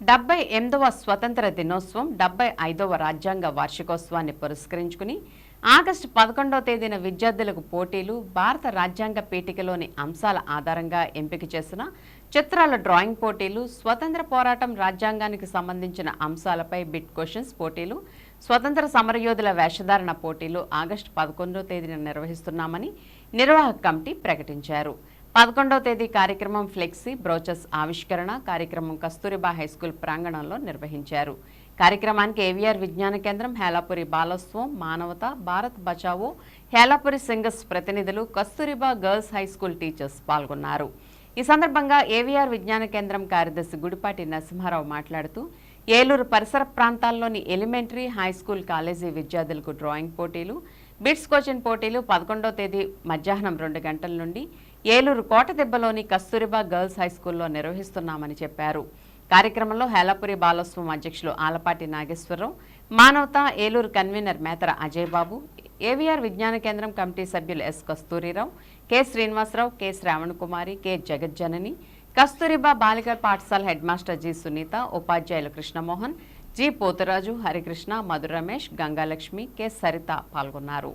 డెబ్బై ఎనిమిదవ స్వతంత్ర దినోత్సవం డెబ్బై ఐదవ రాజ్యాంగ వార్షికోత్సవాన్ని పురస్కరించుకుని ఆగస్టు పదకొండవ తేదీన విద్యార్థులకు పోటీలు భారత రాజ్యాంగ పీఠికలోని అంశాల ఆధారంగా ఎంపిక చేసిన చిత్రాల డ్రాయింగ్ పోటీలు స్వతంత్ర పోరాటం రాజ్యాంగానికి సంబంధించిన అంశాలపై బిట్ క్వశ్చన్స్ పోటీలు స్వతంత్ర సమరయోధుల వేషధారణ పోటీలు ఆగస్టు పదకొండవ తేదీన నిర్వహిస్తున్నామని నిర్వాహక కమిటీ ప్రకటించారు. పదకొండవ తేదీ కార్యక్రమం ఫ్లెక్సీ బ్రోచస్ ఆవిష్కరణ కార్యక్రమం కస్తూరిబా హైస్కూల్ ప్రాంగణంలో నిర్వహించారు. కార్యక్రమానికి ఏవిఆర్ విజ్ఞాన కేంద్రం హేలాపురి బాలోత్సవం మానవత భారత్ బచావో హేలాపురి సింగర్స్ ప్రతినిధులు Kasturba girls high school teachers పాల్గొన్నారు. ఈ సందర్భంగా ఏవిఆర్ విజ్ఞాన కేంద్రం కార్యదర్శి గుడిపాటి నరసింహారావు మాట్లాడుతూ ఏలూరు పరిసర ప్రాంతాల్లోని ఎలిమెంటరీ హై స్కూల్ కాలేజీ విద్యార్థులకు డ్రాయింగ్ పోటీలు బిట్స్ కోచింగ్ పోటీలు పదకొండవ తేదీ మధ్యాహ్నం రెండు గంటల నుండి ఏలూరు కోటదెబ్బలోని కస్తూరిబా గర్ల్స్ హై స్కూల్లో నిర్వహిస్తున్నామని చెప్పారు. కార్యక్రమంలో హేలాపురి బాలోత్సవం అధ్యక్షులు Alapati Nageswara Rao Manavata Eluru convener Methara Ajay Babu AVR Vignana Kendram committee సభ్యులు S Kasturi Rao K Srinivasa Rao K Shravan Kumari K Jagajjanani Kasturba బాలికల పాఠశాల హెడ్ మాస్టర్ జి సునీత ఉపాధ్యాయులు కృష్ణమోహన్ జి పోతురాజు హరికృష్ణ మధుర రమేష్ గంగాలక్ష్మి కె సరిత పాల్గొన్నారు.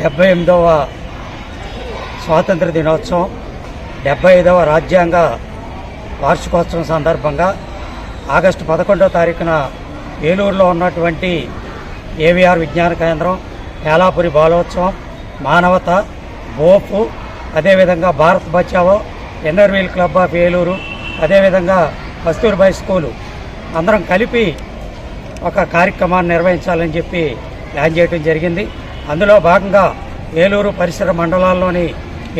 డెబ్బై ఎనిమిదవ స్వాతంత్ర దినోత్సవం డెబ్బై ఐదవ రాజ్యాంగ వార్షికోత్సవం సందర్భంగా ఆగస్టు పదకొండవ తారీఖున ఏలూరులో ఉన్నటువంటి ఏవిఆర్ విజ్ఞాన కేంద్రం ఏలాపురి బాలోత్సవం మానవత బోపు అదేవిధంగా Bharat Bachao Inner Wheel club of Eluru అదేవిధంగా కస్తూర్బాయ్ స్కూలు. అందరం కలిపి ఒక కార్యక్రమాన్ని నిర్వహించాలని చెప్పి ప్లాన్ చేయడం జరిగింది. అందులో భాగంగా ఏలూరు పరిసర మండలాల్లోని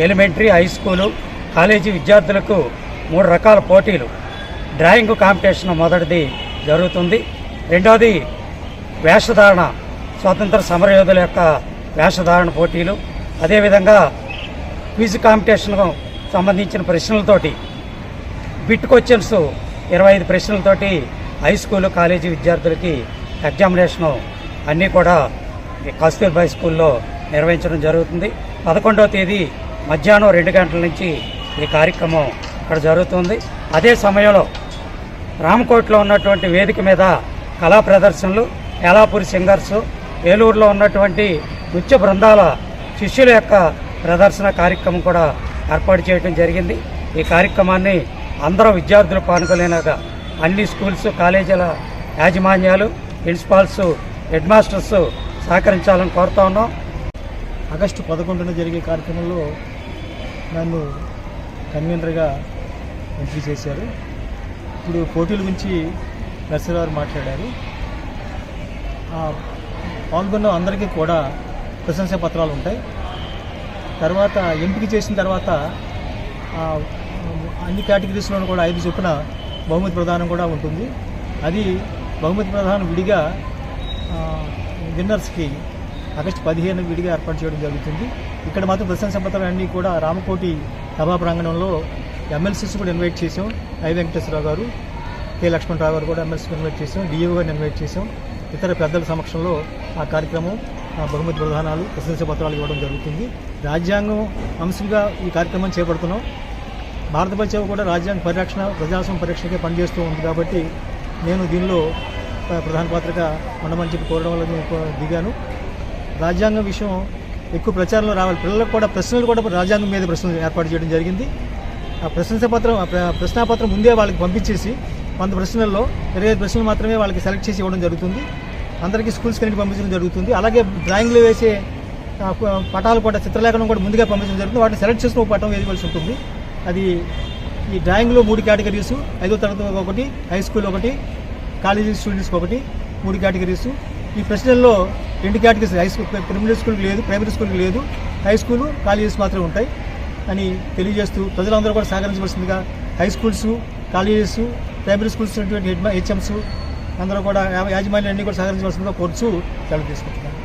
ఎలిమెంటరీ హై స్కూలు కాలేజీ విద్యార్థులకు మూడు రకాల పోటీలు. డ్రాయింగ్ కాంపిటీషన్ మొదటిది జరుగుతుంది. రెండవది వేషధారణ స్వాతంత్ర సమరయోధుల యొక్క వేషధారణ పోటీలు. అదేవిధంగా క్విజ్ కాంపిటీషన్కు సంబంధించిన ప్రశ్నలతోటి బిట్ క్వశ్చన్స్ ఇరవై ఐదు ప్రశ్నలతోటి హై స్కూల్ కాలేజీ విద్యార్థులకి ఎగ్జామినేషను అన్నీ కూడా ఈ కస్తూర్బాయ్ స్కూల్లో నిర్వహించడం జరుగుతుంది. పదకొండవ తేదీ మధ్యాహ్నం రెండు గంటల నుంచి ఈ కార్యక్రమం ఇక్కడ జరుగుతుంది. అదే సమయంలో రామకోట్లో ఉన్నటువంటి వేదిక మీద కళా ప్రదర్శనలు ఏలాపూరి సింగర్స్ ఏలూరులో ఉన్నటువంటి నృత్య బృందాల శిష్యుల యొక్క ప్రదర్శన కార్యక్రమం కూడా ఏర్పాటు చేయడం జరిగింది. ఈ కార్యక్రమాన్ని అందరూ విద్యార్థులు పాల్గొనేలాగా అన్ని స్కూల్స్ కాలేజీల యాజమాన్యాలు ప్రిన్సిపాల్స్ హెడ్ మాస్టర్స్ సహకరించాలని కోరుతా ఉన్నాం. ఆగస్టు పదకొండున జరిగే కార్యక్రమంలో నన్ను కన్వీనర్గా ఎంట్రీ చేశారు. ఇప్పుడు పోటీల గురించి నర్సరి గారు మాట్లాడారు. పాల్గొన్న అందరికీ కూడా ప్రశంస పత్రాలు ఉంటాయి. తర్వాత ఎంపిక చేసిన తర్వాత ఆ, అన్ని కేటగిరీస్లోనూ కూడా ఐదు చొప్పున బహుమతి ప్రధానం కూడా ఉంటుంది. అది బహుమతి ప్రధానం విడిగా విన్నర్స్కి ఆగస్టు పదిహేను విడిగా ఏర్పాటు చేయడం జరుగుతుంది. ఇక్కడ మాత్రం ప్రశంసా పత్రాలు అన్నీ కూడా రామకోటి సభా ప్రాంగణంలో ఎమ్మెల్సీస్ కూడా ఇన్వైట్ చేసాం ఐ వెంకటేశ్వరరావు గారు కె లక్ష్మణరావు గారు కూడా ఎమ్మెల్సీ ఇన్వైట్ చేసాం డిఓ గారిని ఇన్వైట్ చేసాం ఇతర పెద్దల సమక్షంలో ఆ కార్యక్రమం ఆ బహుమతి ప్రధానాలు ప్రశంస పత్రాలు ఇవ్వడం జరుగుతుంది. రాజ్యాంగం అంశంగా ఈ కార్యక్రమం చేపడుతున్నాం. భారత బచావ్ కూడా రాజ్యాంగ పరిరక్షణ ప్రజాస్వామ్య పరిరక్షణకే పనిచేస్తూ ఉంది కాబట్టి నేను దీనిలో ప్రధాన పాత్రగా ఉండమని చెప్పి కోరడం వల్ల నేను దిగాను. రాజ్యాంగం విషయం ఎక్కువ ప్రచారంలో రావాలి. పిల్లలకు కూడా ప్రశ్నలు కూడా రాజ్యాంగం మీద ప్రశ్నలు ఏర్పాటు చేయడం జరిగింది. ఆ ప్రశంస పత్రం ప్రశ్నాపత్రం ముందే వాళ్ళకి పంపించేసి వంద ప్రశ్నల్లో ఇరవై ఐదు ప్రశ్నలు మాత్రమే వాళ్ళకి సెలెక్ట్ చేసి ఇవ్వడం జరుగుతుంది. అందరికీ స్కూల్స్ కనుక పంపించడం జరుగుతుంది. అలాగే డ్రాయింగ్లో వేసే పటాలు కూడా చిత్రలేఖనం కూడా ముందుగా పంపించడం జరుగుతుంది. వాటిని సెలెక్ట్ చేసిన ఒక పటం వేయవలసి ఉంటుంది? అది ఈ డ్రాయింగ్లో మూడు కేటగిరీస్. ఐదో తరగతి ఒకటి హై స్కూల్ ఒకటి కాలేజీ స్టూడెంట్స్కి ఒకటి మూడు కేటగిరీస్. ఈ ప్రశ్నల్లో రెండు కేటగిరీస్ హై స్కూల్ ప్రైమరీ స్కూల్కి లేదు ప్రైమరీ స్కూల్కి లేదు. హై స్కూలు కాలేజెస్ మాత్రమే ఉంటాయి అని తెలియజేస్తూ ప్రజలందరూ కూడా సహకరించవలసిందిగా high schools colleges primary schools ఉన్నటువంటి హెచ్ఎంస్ అందరూ కూడా యా- యాజమాన్యాన్ని కూడా సహకరించవలసిందిగా కోరుచు సెలవు తీసుకుంటున్నాను.